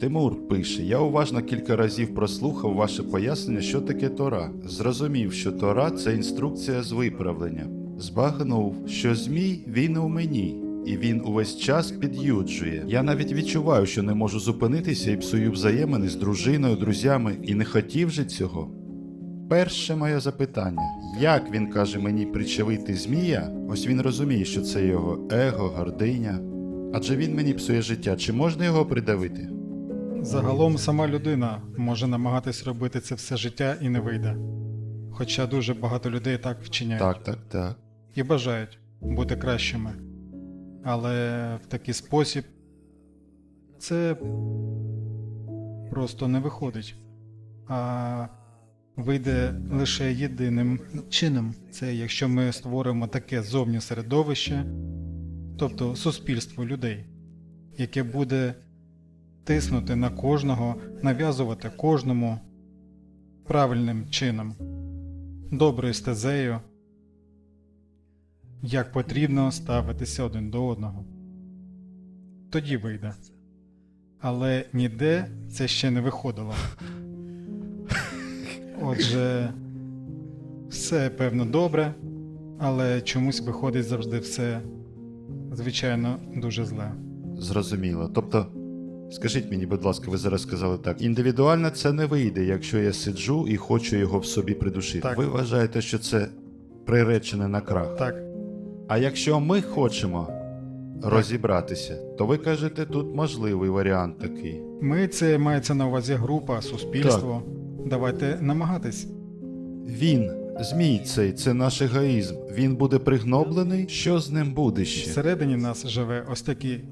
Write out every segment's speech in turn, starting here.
Тимур пише: Я уважно кілька разів прослухав ваше пояснення, що таке Тора. Зрозумів, що Тора це інструкція з виправлення. Збагнув, що змій він у мені, і він увесь час під'юджує. Я навіть відчуваю, що не можу зупинитися і псую взаємини з дружиною, друзями, і не хотів же цього. Перше моє запитання: як він каже мені причавити змія? Ось він розуміє, що це його его, гординя. Адже він мені псує життя. Чи можна його придавити? Загалом сама людина може намагатись робити це все життя і не вийде. Хоча дуже багато людей так вчиняють Так, так, так. і бажають бути кращими. Але в такий спосіб це просто не виходить. А вийде лише єдиним чином. Це якщо ми створимо таке зовні середовище, тобто суспільство людей, яке буде тиснути на кожного, нав'язувати кожному правильним чином, доброю стезею, як потрібно ставитися один до одного. Тоді вийде. Але ніде це ще не виходило. Отже, все певно добре, але чомусь виходить завжди все, звичайно, дуже зле. Зрозуміло. Тобто, скажіть мені, будь ласка, ви зараз сказали так. Індивідуально це не вийде, якщо я сиджу і хочу його в собі придушити. Так. Ви вважаєте, що це приречене на крах. Так, А якщо ми хочемо розібратися, то ви кажете, тут можливий варіант такий. ми це мається на увазі група, суспільство. Давайте намагатись. Він, змій цей, це наш егоїзм. Він буде пригноблений. Що з ним буде ще? Всередині нас живе ось такий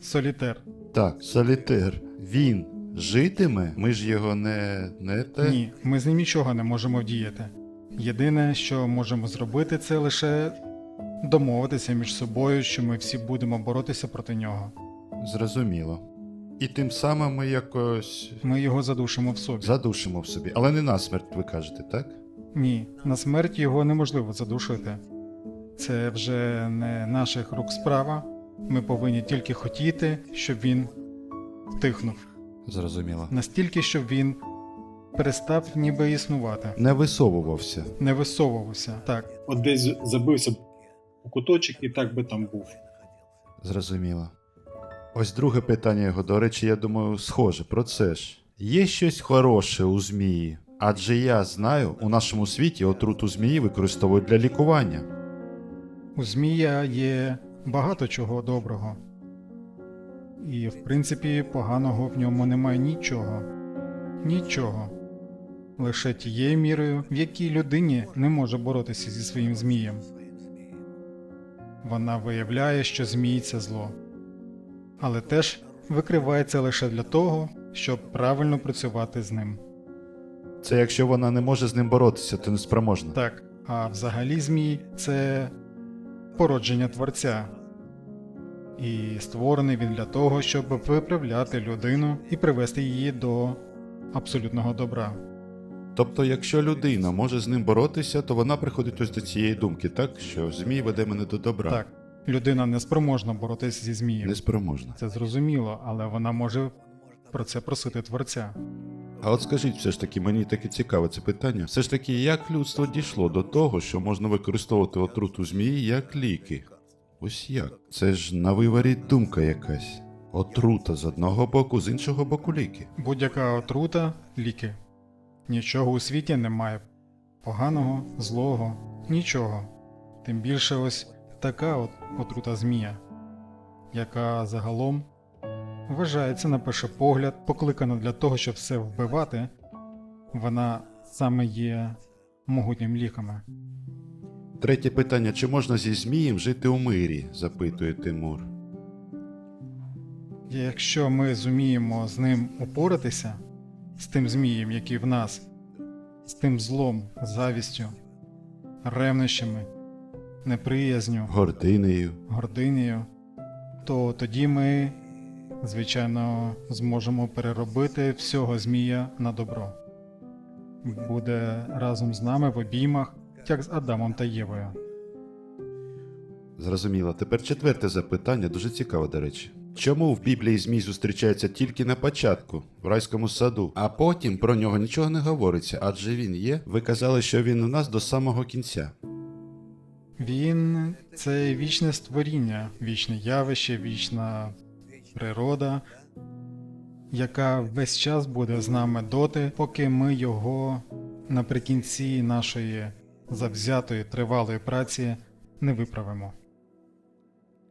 солітер. Так, солітер. Він житиме. Ми ж його не, не те. Ні, ми з ним нічого не можемо вдіяти. Єдине, що можемо зробити, це лише домовитися між собою, що ми всі будемо боротися проти нього. Зрозуміло. І тим самим ми якось Ми його задушимо в собі. задушимо в собі. Але не насмерть, ви кажете, так? Ні, на смерть його неможливо задушити. Це вже не наших рук справа. Ми повинні тільки хотіти, щоб він втихнув. Зрозуміло. Настільки, щоб він перестав ніби існувати, Не висовувався. не висовувався. Так, От десь забився у куточок і так би там був. Зрозуміло. Ось друге питання його, до речі, я думаю, схоже про це ж. Є щось хороше у змії? Адже я знаю, у нашому світі отруту змії використовують для лікування. у Змія є багато чого доброго. І, в принципі, поганого в ньому немає нічого. Нічого. Лише тією мірою, в якій людині не може боротися зі своїм змієм. Вона виявляє, що змій це зло. Але теж викривається лише для того, щоб правильно працювати з ним. Це якщо вона не може з ним боротися, то не спроможна. Так, а взагалі змій це породження творця. І створений він для того, щоб виправляти людину і привести її до абсолютного добра. Тобто, якщо людина може з ним боротися, то вона приходить ось до цієї думки, так? Що змій веде мене до добра. Так, людина не спроможна боротися зі змієм. Неспроможна. Це зрозуміло, але вона може про це просити творця. А от скажіть, все ж таки, мені таке цікаве це питання. Все ж таки, як людство дійшло до того, що можна використовувати отруту змії як ліки? Ось як? Це ж на виварі думка якась. Отрута з одного боку, з іншого боку ліки. Будь-яка отрута ліки. Нічого у світі немає поганого, злого, нічого. Тим більше ось така от отрута змія, яка загалом вважається на перший погляд, покликана для того, щоб все вбивати, вона саме є могутнім ліками. Третє питання: чи можна зі змієм жити у мирі? запитує Тимур. Якщо ми зуміємо з ним упоратися, з тим змієм, який в нас, з тим злом, завістю, ревнощами, неприязню, Гординею. гординею, то тоді ми, звичайно, зможемо переробити всього змія на добро. Буде разом з нами в обіймах, як з Адамом та Євою. Зрозуміло. Тепер четверте запитання, дуже цікаве, до речі. Чому в Біблії Змій зустрічається тільки на початку, в райському саду, а потім про нього нічого не говориться, адже він є. Ви казали, що він у нас до самого кінця. Він це вічне створіння, вічне явище, вічна природа, яка весь час буде з нами доти, поки ми його наприкінці нашої завзятої тривалої праці не виправимо.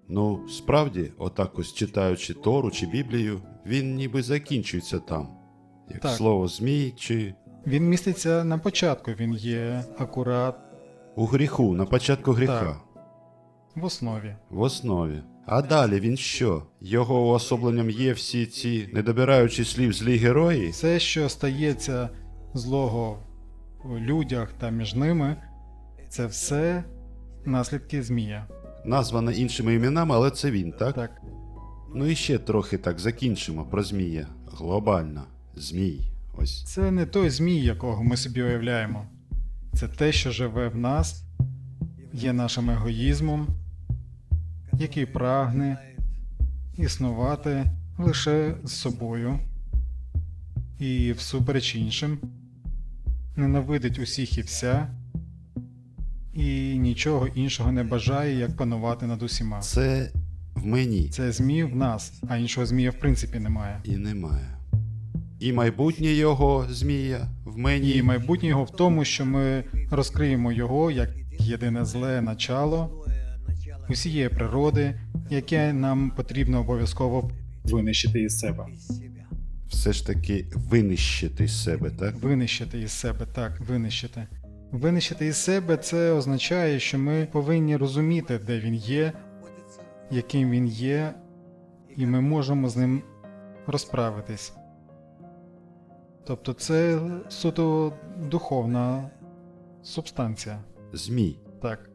Ну, справді, отак ось читаючи Тору чи Біблію, він ніби закінчується там, як Так. слово Змій чи Він міститься на початку, він є акурат у гріху, на початку гріха. Так. в основі. В основі. А далі він що? Його уособленням є всі ці, не добираючи слів злі герої? Все, що стається злого в людях та між ними, це все наслідки змія. Назване іншими іменами, але це він, так? Так, Ну і ще трохи так закінчимо про Змія. Глобально. Змій. Ось. це не той змій, якого ми собі уявляємо. Це те, що живе в нас, є нашим егоїзмом, який прагне існувати лише з собою і всупереч іншим, ненавидить усіх і вся, і нічого іншого не бажає, як панувати над усіма. Це в мені. Це змій в нас, а іншого змія в принципі немає. І немає. І майбутнє його Змія в мені. І майбутнє його в тому, що ми розкриємо його як єдине зле начало усієї природи, яке нам потрібно обов'язково Винищити із себе. Все ж таки винищити з себе, так? винищити із себе. Так, винищити. Винищити із себе це означає, що ми повинні розуміти, де він є, яким він є, і ми можемо з ним розправитись. Тобто це суто духовна субстанція. Змій. Так.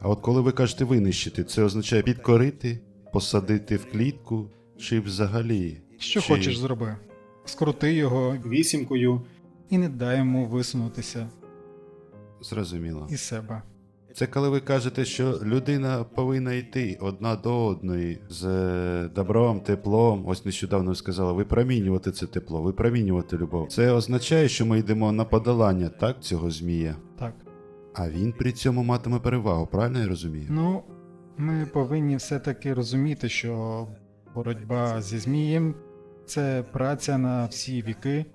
А от коли ви кажете винищити, це означає підкорити, посадити в клітку, чи взагалі. Що чи... хочеш зроби. Скрути його Вісімкою і не дай йому висунутися Зрозуміло. із себе. Це коли ви кажете, що людина повинна йти одна до одної з е, добром, теплом. Ось нещодавно ви сказали, випромінювати це тепло, випромінювати любов. Це означає, що ми йдемо на подолання так цього змія. Так. А він при цьому матиме перевагу, правильно я розумію? Ну, ми повинні все-таки розуміти, що боротьба зі змієм це праця на всі віки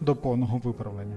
до повного виправлення.